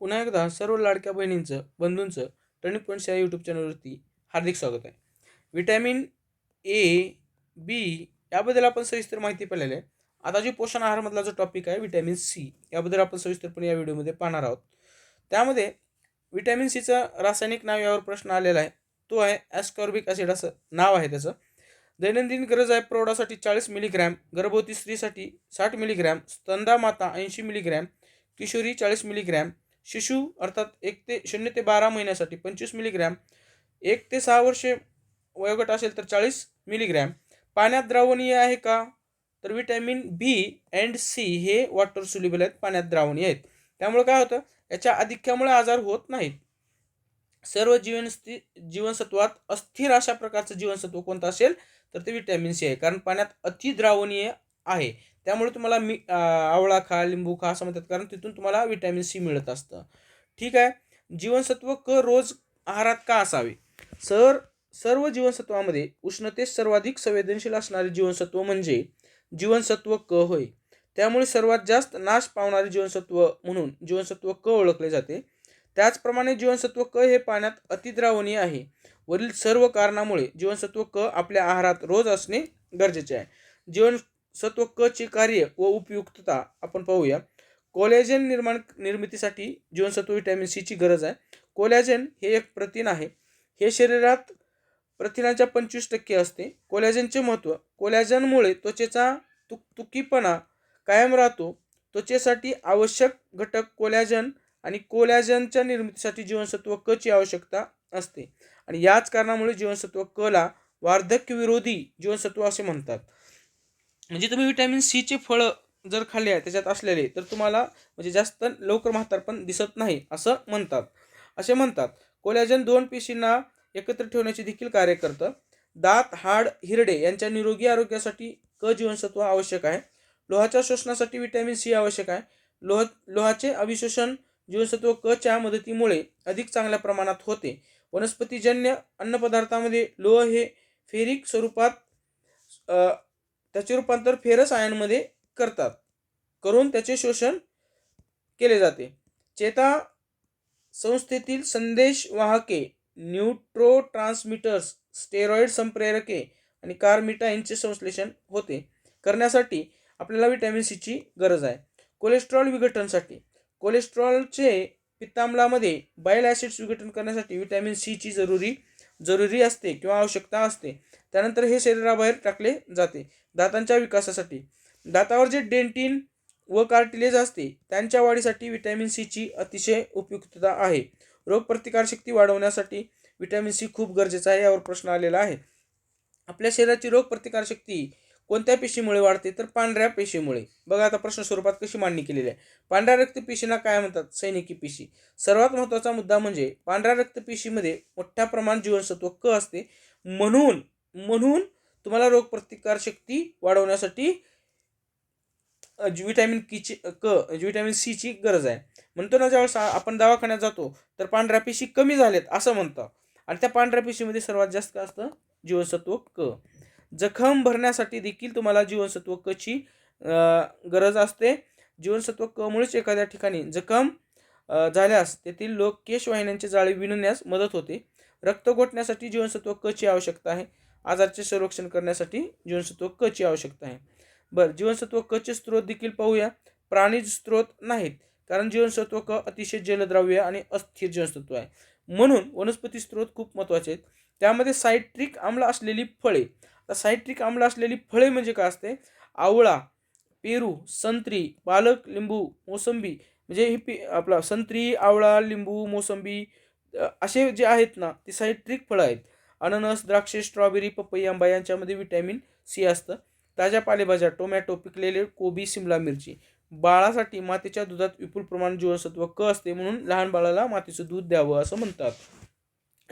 पुन्हा एकदा सर्व लाडक्या बहिणींचं बंधूंचं टर्निंग पॉईंट्स या यूट्यूब चॅनलवरती हार्दिक स्वागत आहे. विटॅमिन ए बी याबद्दल आपण सविस्तर माहिती पाहिलेली आहे. आता जी पोषण आहारमधला जो टॉपिक आहे विटॅमिन सी याबद्दल आपण सविस्तरपणे या व्हिडिओमध्ये पाहणार आहोत. त्यामध्ये विटॅमिन सीचं रासायनिक नाव यावर प्रश्न आलेला आहे. तो आहे ॲस्कॉर्बिक ॲसिड असं नाव आहे त्याचं. दैनंदिन गरज आहे प्रौढासाठी चाळीस मिलीग्रॅम गर्भवती स्त्रीसाठी साठ मिलीग्रॅम स्तंदा माता ऐंशी मिलीग्रॅम किशोरी चाळीस मिलीग्रॅम शिशु अर्थात एक ते शून्य ते बारा महिन्यासाठी पंचवीस मिलीग्रॅम एक ते सहा वर्षे वयोगट असेल तर चाळीस मिलीग्रॅम. पाण्यात द्रावणीय आहे का? तर विटॅमिन बी अँड सी हे वॉटर सुलिबल आहेत पाण्यात द्रावणीय आहेत. त्यामुळे काय होतं? याच्या आधिक्यामुळे आजार होत नाहीत. सर्व जीवन जीवनसत्वात अस्थिर अशा प्रकारचं जीवनसत्व कोणतं असेल? तर ते विटॅमिन सी आहे. कारण पाण्यात अतिद्रावणीय आहे. त्यामुळे तुम्हाला मी आवळा खा लिंबू खा असं म्हणतात. कारण तिथून तुम्हाला विटॅमिन सी मिळत असतं. ठीक आहे? जीवनसत्व क रोज आहारात का असावे? सर सर्व जीवनसत्वामध्ये उष्णतेस सर्वाधिक संवेदनशील असणारे जीवनसत्व म्हणजे जीवनसत्व क होय. त्यामुळे सर्वात जास्त नाश पावणारे जीवनसत्व म्हणून जीवनसत्व क ओळखले जाते. त्याचप्रमाणे जीवनसत्व क हे पाण्यात अतिद्रावणीय आहे. वरील सर्व कारणामुळे जीवनसत्व क आपल्या आहारात रोज असणे गरजेचे आहे. जीवन सत्व क चे कार्य व उपयुक्तता आपण पाहूया. कोलॅजन निर्माण निर्मितीसाठी जीवनसत्व विटॅमिन सीची गरज आहे. कोलॅजन हे एक प्रथिन आहे. हे शरीरात प्रथिनाच्या पंचवीस टक्के असते. कोलॅजनचे महत्त्व कोलॅजनमुळे त्वचेचा तुक तुकीपणा कायम राहतो. त्वचेसाठी आवश्यक घटक कोलॅजन आणि कोलॅजनच्या निर्मितीसाठी जीवनसत्व क ची आवश्यकता असते. आणि याच कारणामुळे जीवनसत्व क ला वार्धक्य विरोधी जीवनसत्व असे म्हणतात. म्हणजे तुम्ही विटॅमिन सीचे फळं जर खाल्ले आहे त्याच्यात असलेले तर तुम्हाला म्हणजे जास्त लवकर म्हातारपण दिसत नाही असं म्हणतात. असे म्हणतात कोलॅजन दोन पेशींना एकत्र ठेवण्याचे देखील कार्य करतं. दात हाड हिरडे यांच्या निरोगी आरोग्यासाठी क जीवनसत्व आवश्यक आहे. लोहाच्या शोषणासाठी व्हिटॅमिन सी आवश्यक आहे. लोह लोहाचे अविशोषण जीवनसत्व क च्या मदतीमुळे अधिक चांगल्या प्रमाणात होते. वनस्पतीजन्य अन्नपदार्थामध्ये लोह हे फेरिक स्वरूपात त्याचे रूपांतर फेरस आयनमध्ये करतात. करून त्याचे शोषण केले जाते. चेता संस्थेतील संदेश वाहके न्यूट्रो ट्रान्समिटर्स स्टेरॉइड संप्रेरके आणि कार्मिटा यांचे संश्लेषण होते. करण्यासाठी आपल्याला विटॅमिन सीची गरज आहे. कोलेस्ट्रॉल विघटनसाठी कोलेस्ट्रॉलचे पित्तांबलामध्ये बाईल ॲसिड्स विघटन करण्यासाठी विटॅमिन सीची जरुरी जरुरी असते किंवा आवश्यकता असते त्यानंतर हे शरीराबाहेर टाकले जाते दातांच्या विकासासाठी. दातावर जे डेंटिन व कार्टिलेज असते त्यांच्या वाढीसाठी व्हिटॅमिन सीची अतिशय उपयुक्तता आहे. रोगप्रतिकारशक्ती वाढवण्यासाठी व्हिटॅमिन सी खूप गरजेचं आहे यावर प्रश्न आलेला आहे. आपल्या शरीराची रोगप्रतिकारशक्ती कोणत्या पेशीमुळे वाढते? तर पांढऱ्या पेशीमुळे. बघा आता प्रश्न स्वरूपात कशी मांडणी केलेली आहे. पांढऱ्या रक्तपेशींना काय म्हणतात? सैनिकी पेशी. सर्वात महत्त्वाचा मुद्दा म्हणजे पांढऱ्या रक्तपेशीमध्ये मोठ्या प्रमाणात जीवनसत्व क असते. म्हणून म्हणून तुम्हाला रोगप्रतिकारशक्ती वाढवण्यासाठी विटॅमिन कीची क विटॅमिन सीची गरज आहे. म्हणतो ना ज्यावेळेस आपण दवाखान्यात जातो तर पांढऱ्या पेशी कमी झाल्यात असं म्हणतं आणि त्या पांढऱ्या पेशीमध्ये सर्वात जास्त काय असतं? जीवनसत्व क. जखम भरण्यासाठी देखील तुम्हाला जीवनसत्व कची गरज असते. जीवनसत्व क मुळेच एखाद्या ठिकाणी जखम झाल्यास तेथील लोक केशवाहिन्यांचे जाळे विणण्यास मदत होते. रक्त गोठण्यासाठी जीवनसत्व क ची आवश्यकता आहे. आजारचे संरक्षण करण्यासाठी जीवनसत्व क ची आवश्यकता आहे. बरं जीवनसत्व क चे स्त्रोत देखील पाहूया. प्राणीज स्त्रोत नाहीत कारण जीवनसत्व क अतिशय जलद्रव्य आणि अस्थिर जीवनसत्व आहे. म्हणून वनस्पती स्त्रोत खूप महत्त्वाचे आहेत. त्यामध्ये सायट्रिक आम्ल असलेली फळे तर सायट्रिक आम्ल असलेली फळे म्हणजे काय असते? आवळा पेरू संत्री पालक लिंबू मोसंबी. म्हणजे हे पी आपला संत्री आवळा लिंबू मोसंबी असे जे आहेत ना ते सायट्रिक फळं आहेत. अननस द्राक्षे स्ट्रॉबेरी पपई आंबा यांच्यामध्ये व्हिटॅमिन सी असतं. ताज्या पालेभाज्या टोमॅटो पिकलेले कोबी सिमला मिरची. बाळासाठी मातेच्या दुधात विपुल प्रमाण जीवनसत्व क असते म्हणून लहान बाळाला मातेचं दूध द्यावं असं म्हणतात.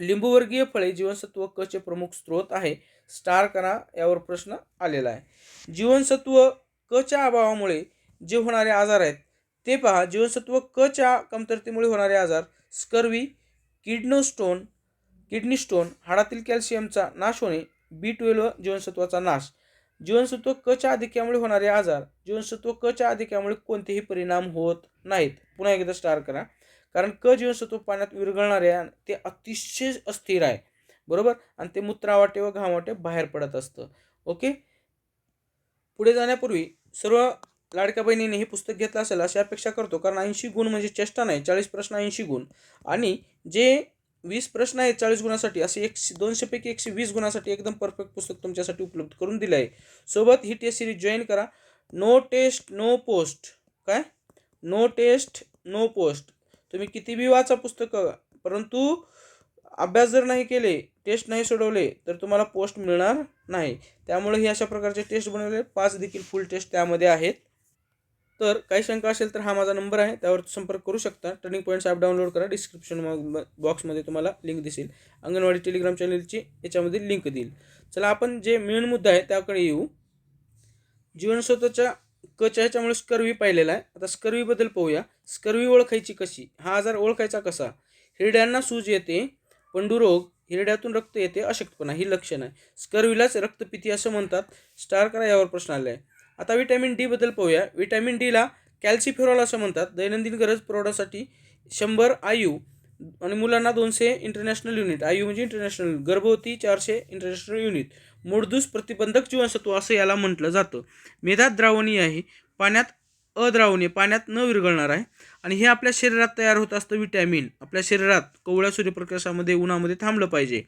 लिंबूवर्गीय फळे जीवनसत्व क चे प्रमुख स्त्रोत आहे. स्टार करा यावर प्रश्न आलेला आहे. जीवनसत्व क च्या अभावामुळे जे होणारे आजार आहेत ते पहा. जीवनसत्व क च्या कमतरतेमुळे होणारे आजार scurvy kidney stone kidney stone हाडातील कॅल्शियमचा नाश होणे बी ट्वेल्व जीवनसत्वाचा नाश. जीवनसत्व क च्या अधिक्यामुळे होणारे आजार जीवनसत्व क च्या अधिक्यामुळे कोणतेही परिणाम होत नाहीत. पुन्हा एकदा स्टार करा कारण क जीवनसत्व पाण्यात विरघळणाऱ्या आहे ते अतिशय अस्थिर आहे. बरोबर? आणि ते मूत्रावाटे व घामावाटे बाहेर पडत असतं. ओके? पुढे जाण्यापूर्वी सर्व लाडक्या बहिणीने हे पुस्तक घेतलं असेल अशी अपेक्षा करतो. कारण ऐंशी गुण म्हणजे चेष्टा नाही चाळीस प्रश्न ऐंशी गुण. आणि जे वीस प्रश्न आहेत चाळीस गुणासाठी असे एकशे दोनशेपैकी एकशे वीस गुणासाठी एकदम परफेक्ट पुस्तक तुमच्यासाठी उपलब्ध करून दिलं आहे. सोबत ही टेस्ट सिरीज जॉईन करा. नो टेस्ट नो पोस्ट काय? नो टेस्ट नो पोस्ट तुम्ही किती बी वाचा पुस्तकं परंतु अभ्यास जर नाही केले टेस्ट नाही सोडवले तर तुम्हाला पोस्ट मिळणार नाही. त्यामुळे ही अशा प्रकारचे टेस्ट बनवले. पाच देखील फुल टेस्ट त्यामध्ये आहेत. तर काही शंका असेल तर हा माझा नंबर आहे. त्यावर संपर्क करू शकता. टर्निंग पॉईंट्स ॲप डाउनलोड करा. डिस्क्रिप्शन बॉक्समध्ये तुम्हाला लिंक दिसेल. अंगणवाडी टेलिग्राम चॅनलची याच्यामध्ये लिंक देईल. चला आपण जे मेन मुद्दा आहे त्याकडे येऊ. जीवनसत्वाच्या कच्या ह्याच्यामुळे स्कर्वी पाहिलेला आहे. आता स्कर्वीबद्दल पाहूया. स्कर्वी ओळखायची कशी? हा आजार ओळखायचा कसा? हिरड्यांना सूज येते पंडुरोग हिरड्यातून रक्त येते अशक्तपणा ही लक्षण आहे. स्कर्वीलाच रक्तपिती असं म्हणतात. स्टार करा यावर प्रश्न आला आहे आता विटॅमिन डी बद्दल पाहूया. विटॅमिन डीला कॅल्सिफेरॉल असं म्हणतात. दैनंदिन गरज पुरवण्यासाठी शंभर आयु आणि मुलांना दोनशे इंटरनॅशनल युनिट आयु म्हणजे इंटरनॅशनल गर्भवती चारशे इंटरनॅशनल युनिट मूळदूस प्रतिबंधक जीवनसत्व असं याला म्हटलं जातं. मेधात द्रावणीय आहे पाण्यात अद्रावणीय पाण्यात न विरघळणार आहे. आणि हे आपल्या शरीरात तयार होत असतं विटॅमिन आपल्या शरीरात कोवळ्या सूर्यप्रकाशामध्ये उन्हामध्ये थांबलं पाहिजे.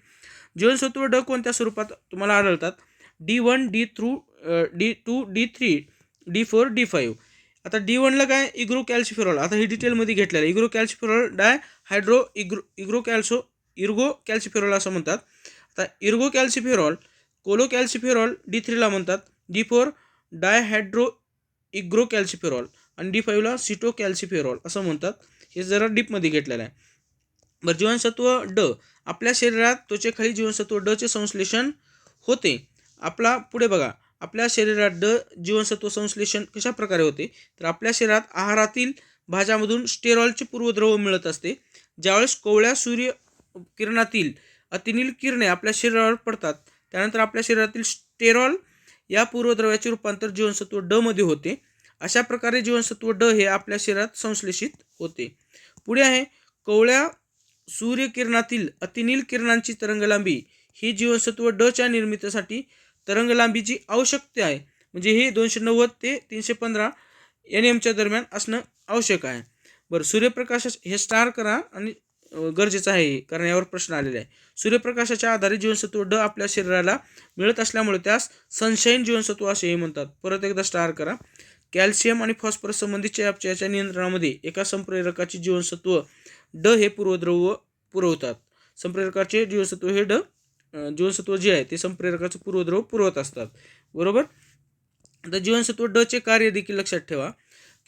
जीवनसत्व ड कोणत्या स्वरूपात तुम्हाला आढळतात? D one D through D two D three D four D five. आता डी वनला काय? इग्रो कॅल्सिफेरॉल आता ही डिटेलमध्ये घेतलेलं आहे. इग्रो कॅल्सिफेरॉल डाय हायड्रो इग्रो इग्रो कॅल्सो इर्गो कॅल्सिफेरॉल असं म्हणतात. आता इर्गो कॅल्सिफेरॉल कोलो कॅल्सिफेरॉल डी थ्रीला म्हणतात. डी फोर डायहायड्रो इग्रो कॅल्सिफेरॉल आणि डी फाईव्हला सिटो कॅल्सिफेरॉल असं म्हणतात. हे जरा डीपमध्ये घेतलेलं आहे. बरं जीवनसत्व ड. आपल्या शरीरात त्वचेखाली जीवनसत्व डचे संश्लेषण होते. आपला पुढे बघा. आपल्या शरीरात ड जीवनसत्व संश्लेषण कशा प्रकारे होते? तर आपल्या शरीरात आहारातील भाज्यामधून स्टेरॉलचे पूर्वद्रव मिळत असते. ज्यावेळेस कोवळ्या सूर्य किरणातील अतिनील किरणे आपल्या शरीरावर पडतात त्यानंतर आपल्या शरीरातील स्टेरॉल या पूर्वद्रव्याचे रूपांतर जीवनसत्व ड मध्ये होते. अशा प्रकारे जीवनसत्व ड हे आपल्या शरीरात संश्लेषित होते. पुढे आहे कोवळ्या सूर्यकिरणातील अतिनील किरणांची तरंगलांबी. ही जीवनसत्व ड च्या निर्मितीसाठी तरंगलांबीची आवश्यकता आहे. म्हणजे हे दोनशे नव्वद ते तीनशे पंधरा एन एमच्या दरम्यान असणं आवश्यक आहे. बरं सूर्यप्रकाश हे स्टार करा आणि गरजेचं आहे कारण यावर प्रश्न आलेला आहे. सूर्यप्रकाशाच्या आधारे जीवनसत्व ड आपल्या शरीराला मिळत असल्यामुळे त्यास सनशाईन जीवनसत्व असेही म्हणतात. परत एकदा स्टार करा. कॅल्शियम आणि फॉस्फरस संबंधित चयापचयाच्या नियंत्रणामध्ये एका संप्रेरकाचे जीवनसत्व ड हे पूर्वद्रव्य पुरवतात. संप्रेरकाचे जीवनसत्व हे ड जीवनसत्व जे आहे ते संप्रेरकाचं पूर्वद्रव पुरवत असतात. बरोबर? आता जीवनसत्व ड चे कार्य देखील लक्षात ठेवा.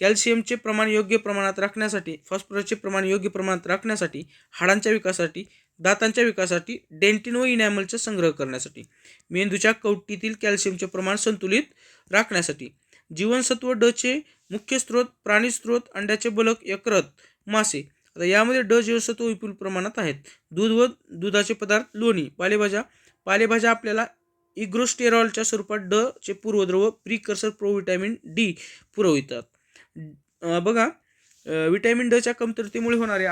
कॅल्शियमचे प्रमाण योग्य प्रमाणात राखण्यासाठी फॉस्फरसचे प्रमाण योग्य प्रमाणात राखण्यासाठी हाडांच्या विकासासाठी दातांच्या विकासासाठी डेंटिन व इनॅमलचा संग्रह करण्यासाठी मेंदूच्या कवटीतील कॅल्शियमचे प्रमाण संतुलित राखण्यासाठी जीवनसत्व डचे मुख्य स्रोत प्राणी स्रोत अंड्याचे बलक यकृत मासे. आता यामध्ये ड जीवनसत्व विपुल प्रमाणात आहेत. दूध व दुधाचे पदार्थ लोणी पालेभाज्या. पालेभाज्या आपल्याला इग्रोस्टेरॉलच्या स्वरूपात ड चे पूर्वद्रव प्रिकर्सर प्रोव्हिटॅमिन डी पुरवितात. बघा विटॅमिन डच्या कमतरतेमुळे होणारे